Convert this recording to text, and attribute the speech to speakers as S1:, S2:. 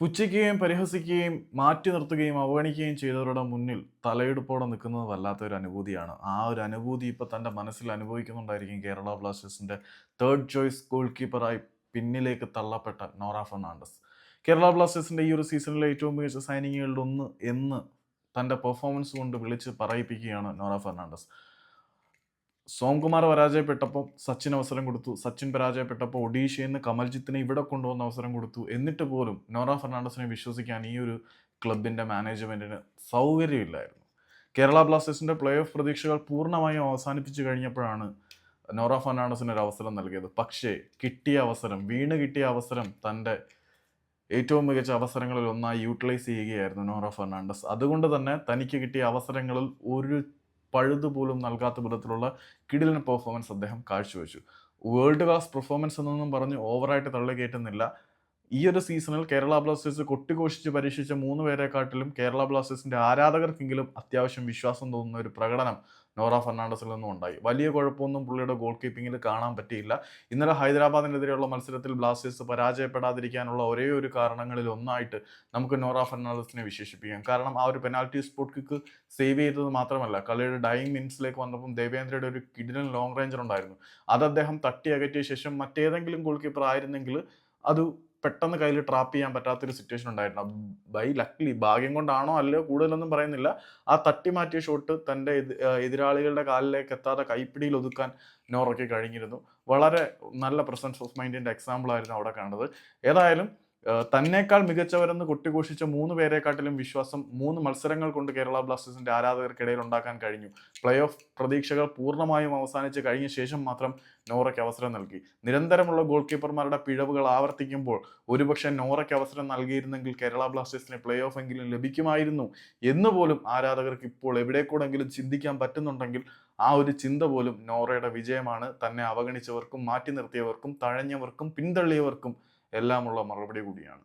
S1: പുച്ഛിക്കുകയും പരിഹസിക്കുകയും മാറ്റി നിർത്തുകയും അവഗണിക്കുകയും ചെയ്തവരുടെ മുന്നിൽ തലയെടുപ്പോടെ നിൽക്കുന്നത് വല്ലാത്തൊരു അനുഭൂതിയാണ്. ആ ഒരു അനുഭൂതി ഇപ്പോൾ തന്റെ മനസ്സിൽ അനുഭവിക്കുന്നുണ്ടായിരിക്കും കേരള ബ്ലാസ്റ്റേഴ്സിന്റെ തേർഡ് ചോയ്സ് ഗോൾ കീപ്പറായി പിന്നിലേക്ക് തള്ളപ്പെട്ട നോറ ഫെർണാണ്ടസ്. കേരള ബ്ലാസ്റ്റേഴ്സിന്റെ ഈ ഒരു സീസണിലെ ഏറ്റവും മികച്ച സൈനിങ്ങുകളിൽ ഒന്ന് എന്ന് തന്റെ പെർഫോമൻസ് കൊണ്ട് വിളിച്ച് പറയിപ്പിക്കുകയാണ് നോറ ഫെർണാണ്ടസ്. സോംകുമാർ പരാജയപ്പെട്ടപ്പോൾ സച്ചിൻ അവസരം കൊടുത്തു. സച്ചിൻ പരാജയപ്പെട്ടപ്പോൾ ഒഡീഷയിൽ നിന്ന് കമൽജിത്തിനെ ഇവിടെ കൊണ്ടുവന്ന അവസരം കൊടുത്തു. എന്നിട്ട് പോലും നോറ ഫെർണാണ്ടസിനെ വിശ്വസിക്കാൻ ഈ ഒരു ക്ലബിന്റെ മാനേജ്മെന്റിന് സൗകര്യമില്ലായിരുന്നു. കേരള ബ്ലാസ്റ്റേഴ്സിന്റെ പ്ലേ ഓഫ് പ്രതീക്ഷകൾ പൂർണമായും അവസാനിപ്പിച്ചു കഴിഞ്ഞപ്പോഴാണ് നോറ ഫെർണാണ്ടസിന് ഒരു അവസരം നൽകിയത്. പക്ഷേ കിട്ടിയ അവസരം വീണ് കിട്ടിയ അവസരം തന്റെ ഏറ്റവും മികച്ച അവസരങ്ങളിൽ ഒന്നായി യൂട്ടിലൈസ് ചെയ്യുകയായിരുന്നു നോറ ഫെർണാണ്ടസ്. അതുകൊണ്ട് തന്നെ തനിക്ക് കിട്ടിയ അവസരങ്ങളിൽ ഒരു പഴുതുപോലും നൽകാത്ത വിധത്തിലുള്ള കിടിലൻ പെർഫോമൻസ് അദ്ദേഹം കാഴ്ചവെച്ചു. വേൾഡ് ക്ലാസ് പെർഫോമൻസ് എന്നൊന്നും പറഞ്ഞ് ഓവറായിട്ട് തള്ളി കയറ്റുന്നില്ല. ഈ ഒരു സീസണിൽ കേരള ബ്ലാസ്റ്റേഴ്സ് കൊട്ടിഘോഷിച്ച് പരീക്ഷിച്ച മൂന്ന് പേരെക്കാട്ടിലും കേരള ബ്ലാസ്റ്റേഴ്സിന്റെ ആരാധകർക്കെങ്കിലും അത്യാവശ്യം വിശ്വാസം തോന്നുന്ന ഒരു പ്രകടനം നോറ ഫെർണാണ്ടസിൽ നിന്നും ഉണ്ടായി. വലിയ കുഴപ്പമൊന്നും പുള്ളിയുടെ ഗോൾ കീപ്പിങ്ങിൽ കാണാൻ പറ്റിയില്ല. ഇന്നലെ ഹൈദരാബാദിനെതിരെയുള്ള മത്സരത്തിൽ ബ്ലാസ്റ്റേഴ്സ് പരാജയപ്പെടാതിരിക്കാനുള്ള ഒരേ ഒരു കാരണങ്ങളിൽ ഒന്നായിട്ട് നമുക്ക് നോറ ഫെർണാണ്ടസിനെ വിശേഷിപ്പിക്കാം. കാരണം ആ ഒരു പെനാൽറ്റി സ്പോട്ട് കിക്ക് സേവ് ചെയ്തത് മാത്രമല്ല കളിയുടെ ഡൈങ് മിനിറ്റ്സിലേക്ക് വന്നപ്പോൾ ദേവേന്ദ്രയുടെ ഒരു കിഡിനൽ ലോങ് റേഞ്ചർ ഉണ്ടായിരുന്നു. അത് അദ്ദേഹം തട്ടി അകറ്റിയ ശേഷം മറ്റേതെങ്കിലും ഗോൾ കീപ്പർ ആയിരുന്നെങ്കിൽ അത് പെട്ടെന്ന് കയ്യിൽ ട്രാപ്പ് ചെയ്യാൻ പറ്റാത്തൊരു സിറ്റുവേഷൻ ഉണ്ടായിരുന്നു. ബൈ ലക്കിലി ഭാഗ്യം കൊണ്ടാണോ അല്ലയോ കൂടുതലൊന്നും പറയുന്നില്ല. ആ തട്ടി മാറ്റിയ ഷോട്ട് തന്റെ എതിരാളികളുടെ കാലിലേക്ക് എത്താതെ കൈപ്പിടിയിൽ ഒതുക്കാൻ നോറയ്ക്ക് കഴിഞ്ഞിരുന്നു. വളരെ നല്ല പ്രസൻസ് ഓഫ് മൈൻഡിന്റെ എക്സാമ്പിൾ ആയിരുന്നു അവിടെ കണ്ടത്. ഏതായാലും തന്നേക്കാൾ മികച്ചവരെന്ന് കൊട്ടിഘോഷിച്ച മൂന്ന് പേരെക്കാട്ടിലും വിശ്വാസം മൂന്ന് മത്സരങ്ങൾ കൊണ്ട് കേരള ബ്ലാസ്റ്റേഴ്സിന്റെ ആരാധകർക്കിടയിൽ ഉണ്ടാക്കാൻ കഴിഞ്ഞു. പ്ലേ ഓഫ് പ്രതീക്ഷകൾ പൂർണമായും അവസാനിച്ച് കഴിഞ്ഞ ശേഷം മാത്രം നോറയ്ക്ക് അവസരം നൽകി. നിരന്തരമുള്ള ഗോൾ കീപ്പർമാരുടെ പിഴവുകൾ ആവർത്തിക്കുമ്പോൾ ഒരുപക്ഷെ നോറയ്ക്ക് അവസരം നൽകിയിരുന്നെങ്കിൽ കേരള ബ്ലാസ്റ്റേഴ്സിന് പ്ലേ ഓഫ് എങ്കിലും ലഭിക്കുമായിരുന്നു എന്ന് പോലും ആരാധകർക്ക് ഇപ്പോൾ എവിടെ കൂടെങ്കിലും ചിന്തിക്കാൻ പറ്റുന്നുണ്ടെങ്കിൽ ആ ഒരു ചിന്ത പോലും നോറയുടെ വിജയമാണ്. തന്നെ അവഗണിച്ചവർക്കും മാറ്റി നിർത്തിയവർക്കും തഴഞ്ഞവർക്കും പിന്തള്ളിയവർക്കും എല്ലാമുള്ള മറുപടി കൂടിയാണ്.